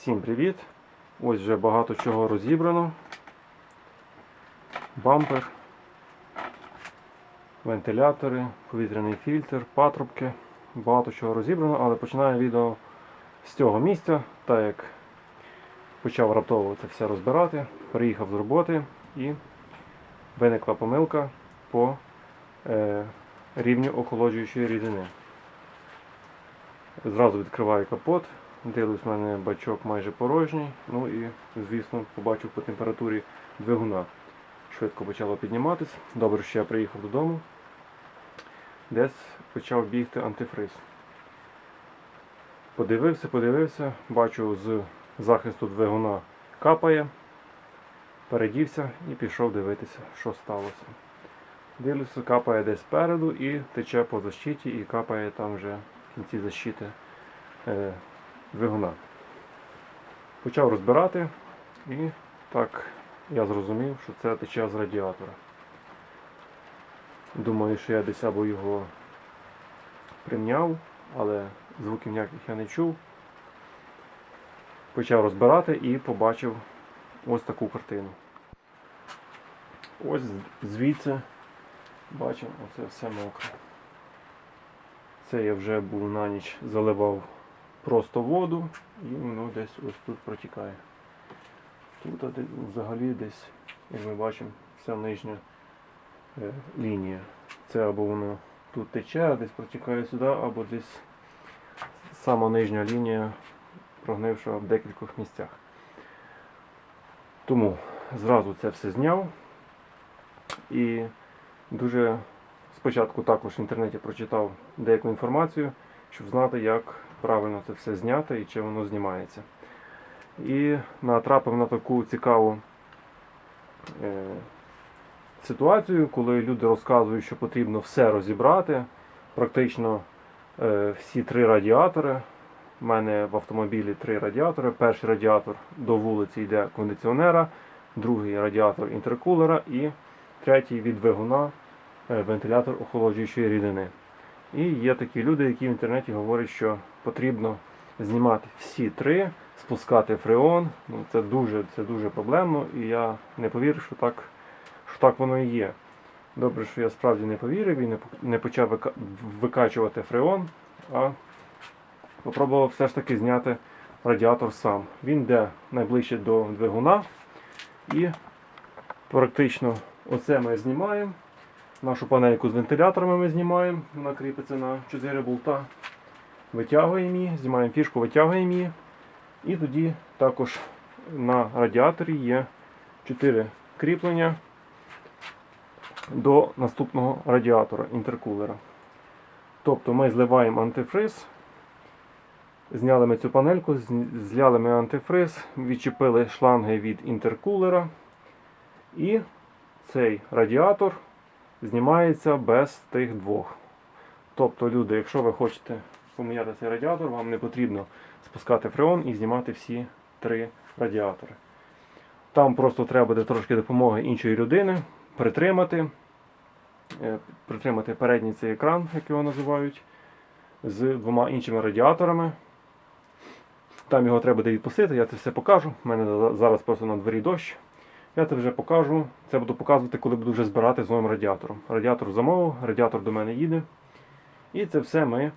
Всім привіт! Ось вже багато чого розібрано. Бампер, вентилятори, повітряний фільтр, патрубки. Багато чого розібрано, але починаю відео з цього місця, так як почав раптово це все розбирати, приїхав з роботи і виникла помилка по е, рівню охолоджуючої рідини. Зразу відкриваю капот, дивлюсь, в мене бачок майже порожній. Ну і, звісно, побачив по температурі двигуна. Швидко почало підніматись. Добре, що я приїхав додому. Десь почав бігти антифриз. Подивився, подивився, бачу з захисту двигуна капає. Передівся і пішов дивитися, що сталося. Дивлюся, капає десь спереду і тече по защиті, і капає там вже в кінці защити е, двигуна. Почав розбирати і так я зрозумів, що це тече з радіатора. Думаю, що я десь або його примняв, але звуків ніяких я не чув. Почав розбирати і побачив ось таку картину. Ось звідси бачимо, оце все мокре. Це я вже був на ніч заливав просто воду і воно десь ось тут протікає. Тут взагалі десь, як ми бачимо, вся нижня е, лінія. Це або воно тут тече, а десь протікає сюди, або десь сама нижня лінія прогнивша в декількох місцях. Тому зразу це все зняв і дуже спочатку також в інтернеті прочитав деяку інформацію, щоб знати, як правильно це все зняти і чи воно знімається. І натрапив на таку цікаву е, ситуацію, коли люди розказують, що потрібно все розібрати. Практично е, всі три радіатори. У мене в автомобілі три радіатори. Перший радіатор до вулиці йде кондиціонера, другий радіатор інтеркулера і третій від двигуна е, вентилятор охолоджуючої рідини. І є такі люди, які в інтернеті говорять, що потрібно знімати всі три, спускати фреон. Ну, це дуже, це дуже проблемно, і я не повірю, що так, що так воно і є. Добре, що я справді не повірив і не, почав викачувати фреон, а спробував все ж таки зняти радіатор сам. Він йде найближче до двигуна і практично оце ми знімаємо. Нашу панельку з вентиляторами ми знімаємо, вона кріпиться на 4 болта. Витягуємо її, знімаємо фішку, витягуємо її. І тоді також на радіаторі є 4 кріплення до наступного радіатора інтеркулера. Тобто ми зливаємо антифриз, зняли ми цю панельку, зляли ми антифриз, відчепили шланги від інтеркулера. І цей радіатор знімається без тих двох. Тобто, люди, якщо ви хочете поміняти цей радіатор, вам не потрібно спускати фреон і знімати всі три радіатори. Там просто треба буде трошки допомоги іншої людини, притримати, е, притримати передній цей екран, як його називають, з двома іншими радіаторами. Там його треба буде відпустити, я це все покажу. У мене зараз просто на дворі дощ. Я це вже покажу. Це буду показувати, коли буду вже збирати з новим радіатором. Радіатор замовив, радіатор до мене їде. І це все ми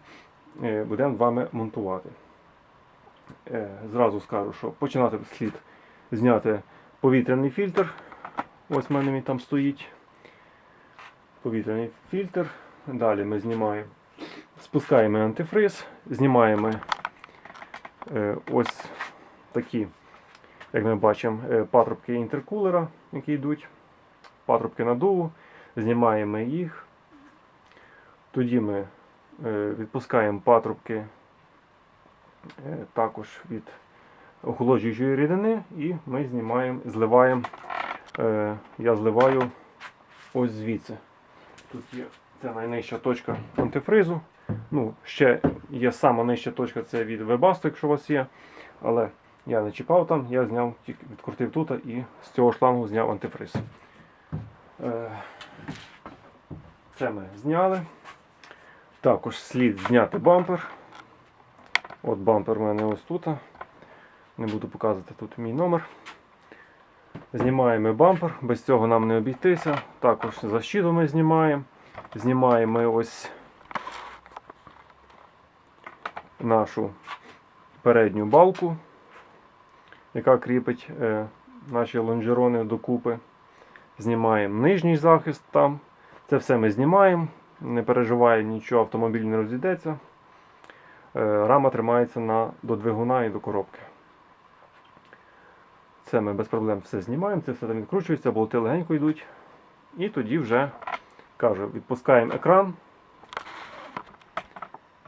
е, будемо вами монтувати. Е, Зразу скажу, що починати слід зняти повітряний фільтр. Ось в мене він там стоїть. Повітряний фільтр. Далі ми знімаємо, спускаємо антифриз, знімаємо е, ось такі як ми бачимо, е, патрубки інтеркулера, які йдуть, патрубки надуву, знімаємо їх. Тоді ми е, відпускаємо патрубки е, також від охолоджуючої рідини і ми знімаємо, зливаємо, я зливаю ось звідси. Тут є це найнижча точка антифризу. Ну, ще є сама нижча точка, це від Webasto, якщо у вас є. Але я не чіпав там, я зняв, відкрутив тут і з цього шлангу зняв антифриз. Е, Це ми зняли. Також слід зняти бампер. От бампер у мене ось тут. Не буду показувати тут мій номер. Знімаємо бампер, без цього нам не обійтися. Також защиту ми знімаємо. Знімаємо ось нашу передню балку, яка кріпить е, наші лонжерони докупи. Знімаємо нижній захист там. Це все ми знімаємо. Не переживає нічого, автомобіль не розійдеться. Е, рама тримається на, до двигуна і до коробки. Це ми без проблем все знімаємо, це все там відкручується, болти легенько йдуть. І тоді вже кажу, відпускаємо екран.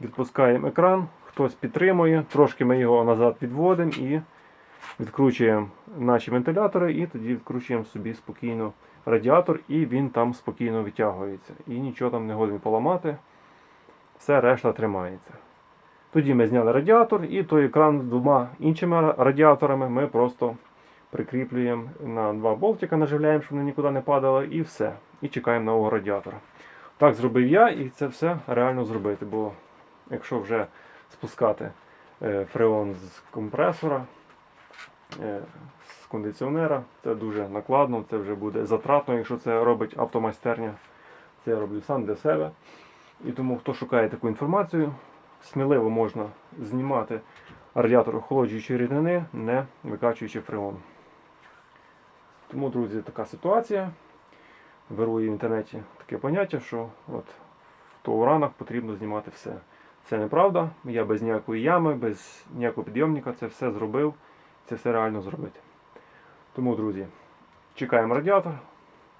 Відпускаємо екран, хтось підтримує, трошки ми його назад відводимо і відкручуємо наші вентилятори, і тоді відкручуємо собі спокійно радіатор, і він там спокійно витягується. І нічого там не годимо поламати. Все решта тримається. Тоді ми зняли радіатор, і той екран з двома іншими радіаторами ми просто прикріплюємо на два болтика, наживляємо, щоб вони нікуди не падали, і все. І чекаємо нового радіатора. Так зробив я, і це все реально зробити. Бо якщо вже спускати е, фреон з компресора, з кондиціонера, це дуже накладно, це вже буде затратно, якщо це робить автомайстерня. Це я роблю сам для себе. І тому, хто шукає таку інформацію, сміливо можна знімати радіатор охолоджуючої рідини, не викачуючи фреон. Тому, друзі, така ситуація. Вирує в інтернеті таке поняття, що от в товаранах потрібно знімати все. Це неправда. Я без ніякої ями, без ніякого підйомника це все зробив. Це все реально зробити. Тому, друзі, чекаємо радіатор.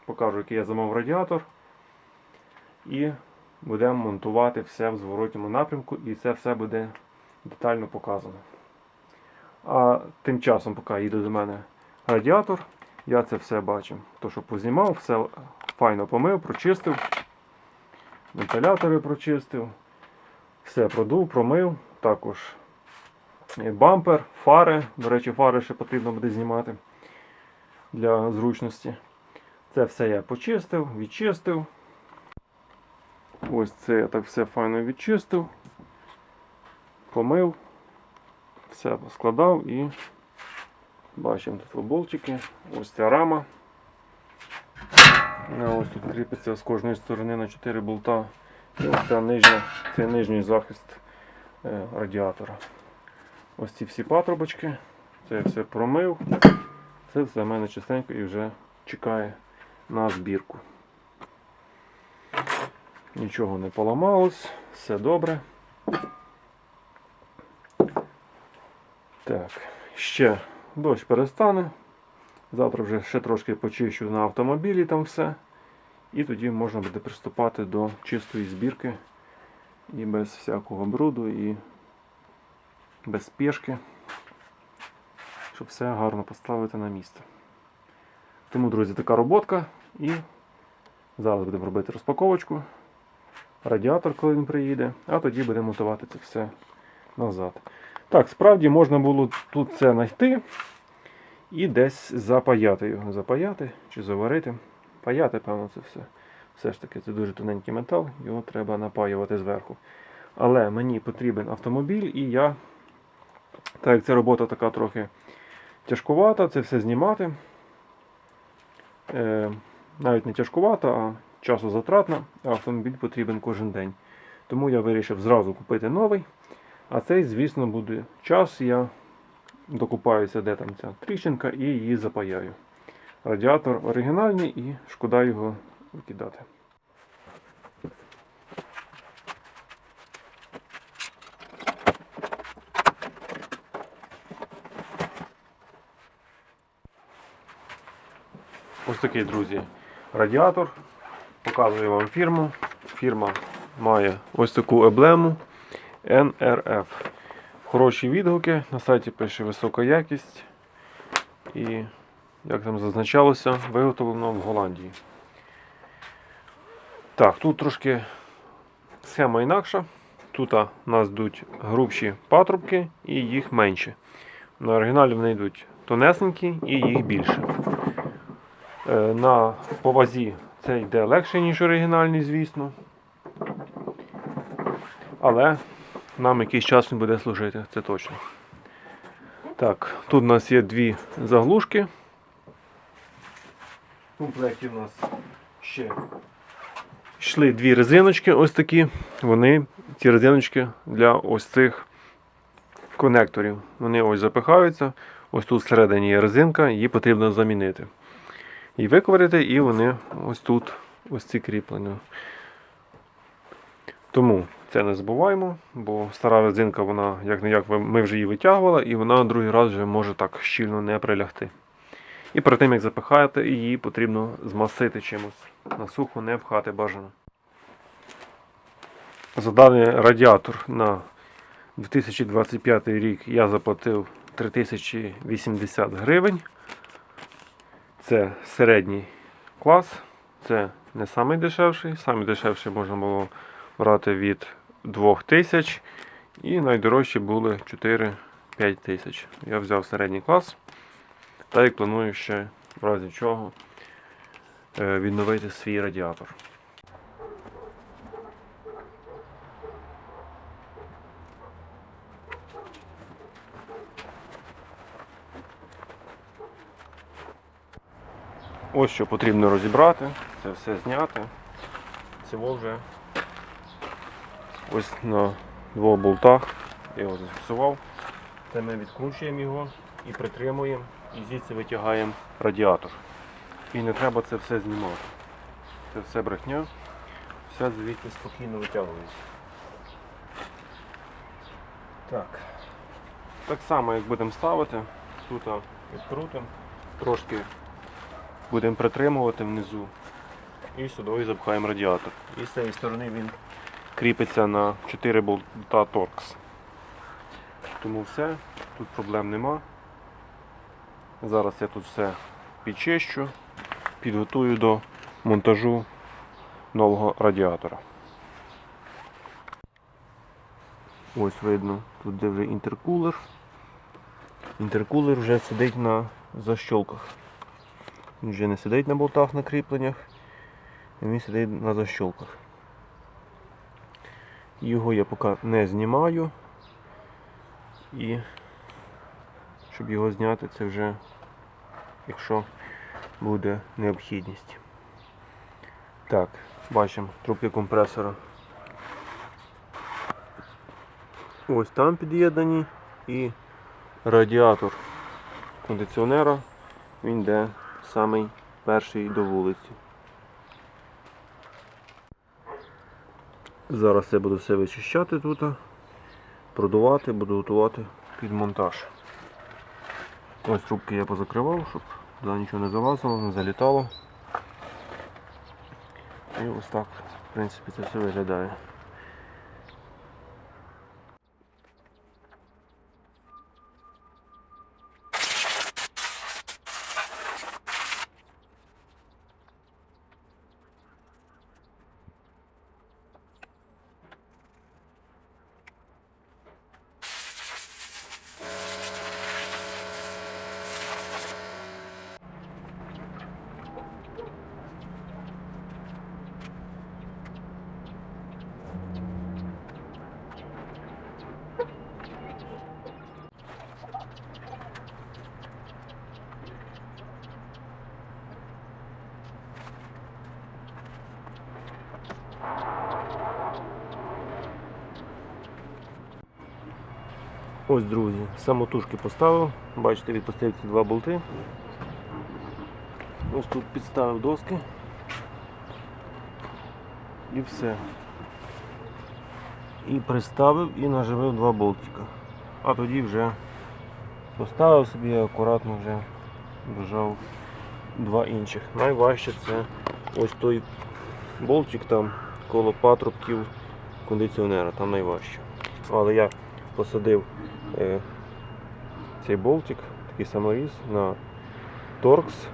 Покажу, який я замовив радіатор. І будемо монтувати все в зворотньому напрямку, і це все буде детально показано. А тим часом, поки їде до мене радіатор, я це все бачив. То, що познімав, все файно помив, прочистив, вентилятори прочистив, все продув, промив, також бампер, фари. До речі, фари ще потрібно буде знімати для зручності. Це все я почистив, відчистив. Ось це я так все файно відчистив, помив, все поскладав і бачимо тут болтики. Ось ця рама. Ось тут кріпиться з кожної сторони на 4 болта. І ось ця нижня, це нижній захист е, радіатора. Ось ці всі патрубочки. Це я все промив. Це все в мене чистенько і вже чекає на збірку. Нічого не поламалось, все добре. Так, ще дощ перестане. Завтра вже ще трошки почищу на автомобілі там все. І тоді можна буде приступати до чистої збірки і без всякого бруду, і без спешки, щоб все гарно поставити на місце. Тому, друзі, така роботка. І зараз будемо робити розпаковочку радіатор, коли він приїде, а тоді будемо монтувати це все назад. Так, справді можна було тут це знайти і десь запаяти його. Запаяти чи заварити. Паяти, певно, це все. Все ж таки, це дуже тоненький метал, його треба напаювати зверху. Але мені потрібен автомобіль, і я, так як ця робота така трохи тяжкувата, це все знімати. Е, навіть не тяжкувата, а часозатратна, а автомобіль потрібен кожен день. Тому я вирішив зразу купити новий. А цей, звісно, буде час. Я докупаюся, де там ця тріщинка, і її запаяю. Радіатор оригінальний і шкода його викидати. Ось такий, друзі, радіатор. Показую вам фірму. Фірма має ось таку еблему NRF. Хороші відгуки. На сайті пише висока якість. І, як там зазначалося, виготовлено в Голландії. Так, тут трошки схема інакша. Тут у нас йдуть грубші патрубки і їх менше. На оригіналі вони йдуть тонесенькі і їх більше. Е, На повазі це йде легше, ніж оригінальний, звісно. Але нам якийсь час він буде служити, це точно. Так, тут у нас є дві заглушки. В комплекті у нас ще йшли дві резиночки ось такі. Вони, ці резиночки для ось цих конекторів. Вони ось запихаються. Ось тут всередині є резинка, її потрібно замінити. І виковирити, і вони ось тут, ось ці кріплення. Тому це не забуваємо, бо стара резинка, вона як не як ми вже її витягували, і вона другий раз вже може так щільно не прилягти. І перед тим як запихати, її потрібно змасити чимось. На сухо не пхати бажано. За даний радіатор на 2025 рік я заплатив 3080 гривень. Це середній клас, це не самий дешевший. Самий дешевший можна було брати від 2000 і найдорожчі були 4-5 тисяч. Я взяв середній клас та і планую ще в разі чого е, відновити свій радіатор. Ось що потрібно розібрати, це все зняти. Цього вже ось на двох болтах я його зафіксував. Це ми відкручуємо його і притримуємо, і звідси витягаємо радіатор. І не треба це все знімати. Це все брехня, все звідти спокійно витягується. Так. Так само як будемо ставити, тут відкрутимо, трошки будемо притримувати внизу і сюди запхаємо радіатор. І з цієї сторони він кріпиться на 4 болта торкс. Тому все, тут проблем нема. Зараз я тут все підчищу, підготую до монтажу нового радіатора. Ось видно, тут де вже інтеркулер. Інтеркулер вже сидить на защолках. Він вже не сидить на болтах на кріпленнях, він сидить на защолках. Його я поки не знімаю. І щоб його зняти, це вже якщо буде необхідність. Так, бачимо трубки компресора. Ось там під'єднані і радіатор кондиціонера, він йде самий перший до вулиці. Зараз я буду все вичищати тут, продувати, буду готувати під монтаж. Ось трубки я позакривав, щоб туди нічого не залазило, не залітало. І ось так, в принципі, це все виглядає. Ось, друзі, самотужки поставив. Бачите, відпустив ці два болти. Ось тут підставив доски. І все. І приставив і наживив два болтика. А тоді вже поставив собі і акуратно вже вжав два інших. Найважче це ось той болтик там коло патрубків кондиціонера, там найважче. Але я посадив цей болтик, такий саморіз на торкс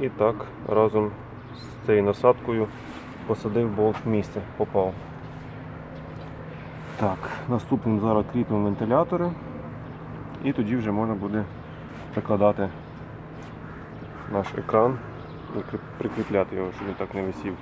і так разом з цією насадкою посадив болт в місце, попав. Так, наступним зараз кріпимо вентилятори і тоді вже можна буде прикладати наш екран і прикріпляти його, щоб він так не висів.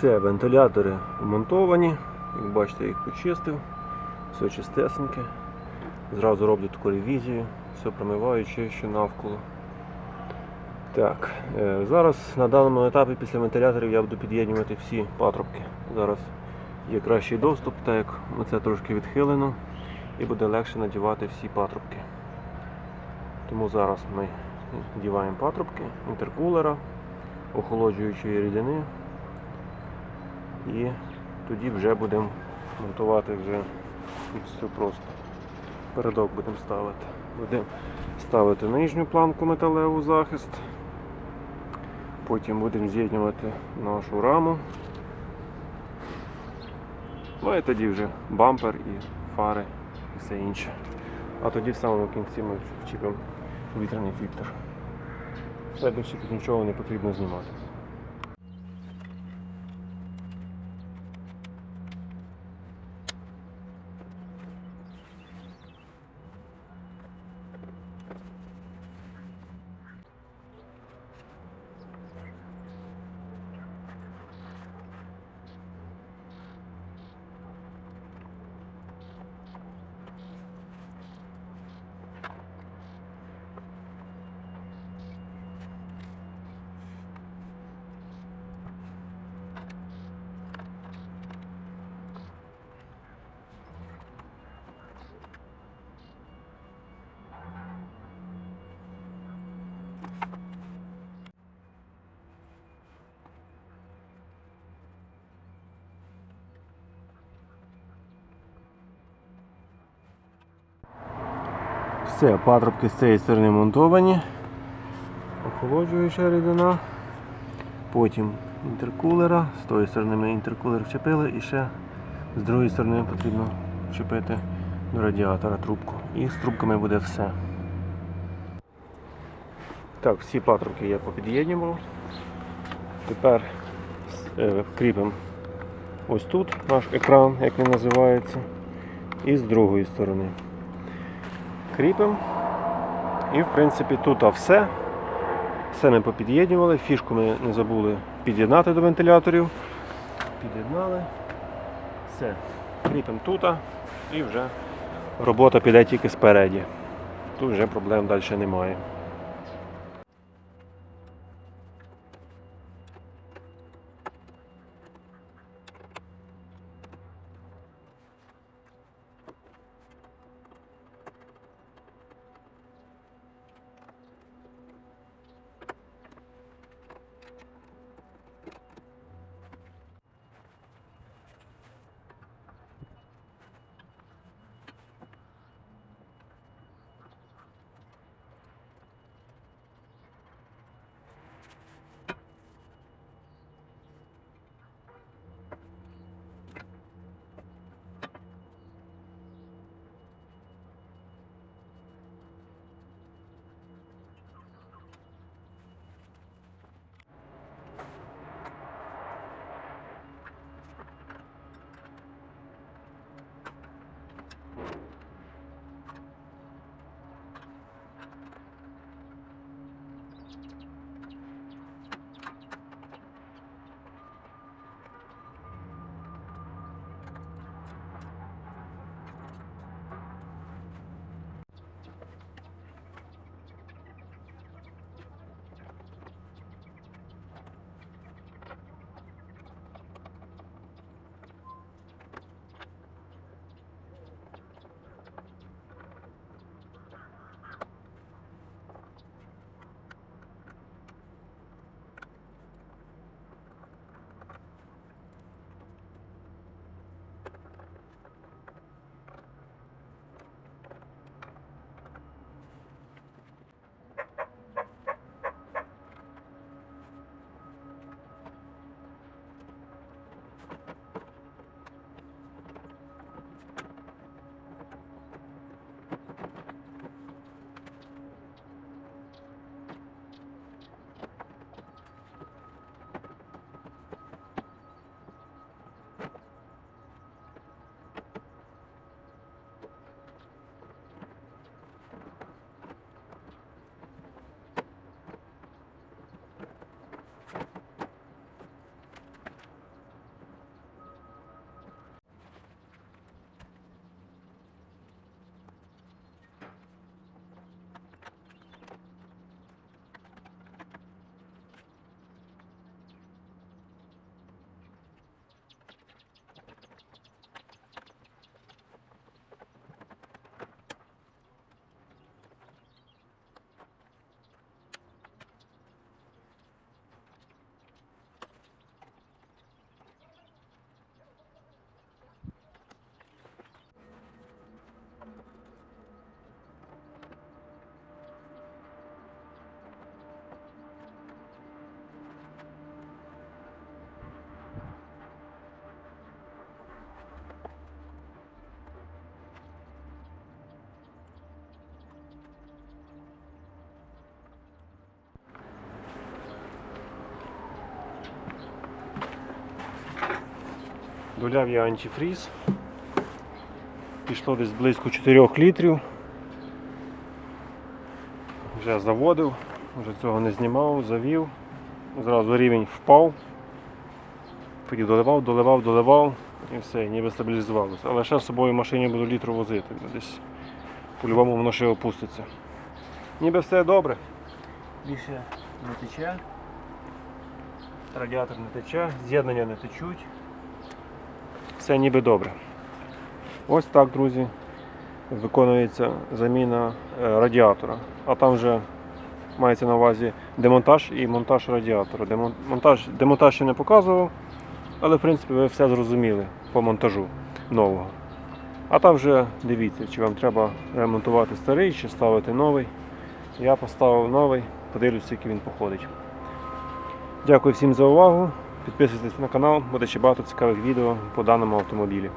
Все, вентилятори вмонтовані. Як бачите, я їх почистив. Все чистесеньке. Зразу роблю таку ревізію, все промиваю, чищу навколо. Так, е, зараз на даному етапі після вентиляторів я буду під'єднувати всі патрубки. Зараз є кращий доступ, так як оце трошки відхилено, і буде легше надівати всі патрубки. Тому зараз ми діваємо патрубки, інтеркулера, охолоджуючої рідини. І тоді вже будемо монтувати вже все просто. Передок будемо ставити. Будемо ставити нижню планку металеву захист. Потім будемо з'єднувати нашу раму. Ну і тоді вже бампер і фари і все інше. А тоді в самому кінці ми вчіпимо вітряний фільтр. Все більше тут нічого не потрібно знімати. Все, патрубки з цієї сторони монтовані. Охолоджуюча рідина. Потім інтеркулера. З тої сторони ми інтеркулер вчепили і ще з другої сторони потрібно вчепити до радіатора трубку. І з трубками буде все. Так, всі патрубки я попід'єднував. Тепер е, кріпимо ось тут наш екран, як він називається, і з другої сторони кріпимо. І в принципі тут все. Все ми попід'єднували, фішку ми не забули під'єднати до вентиляторів. Під'єднали. Все. Кріпимо тут і вже робота піде тільки спереді. Тут вже проблем далі немає. Доляв я антифріз. Пішло десь близько 4 літрів. Вже заводив, вже цього не знімав, завів. Зразу рівень впав. Тоді доливав, доливав, доливав і все, ніби стабілізувалося. Але ще з собою в машині буду літру возити. Десь по-любому воно ще опуститься. Ніби все добре. Більше не тече. Радіатор не тече, з'єднання не течуть. Все ніби добре. Ось так, друзі, виконується заміна е, радіатора. А там вже мається на увазі демонтаж і монтаж радіатора. Демон- Монтаж, демонтаж ще не показував, але в принципі ви все зрозуміли по монтажу нового. А там вже дивіться, чи вам треба ремонтувати старий, чи ставити новий. Я поставив новий, подивлюсь, скільки він походить. Дякую всім за увагу. Підписуйтесь на канал, буде ще багато цікавих відео по даному автомобілі.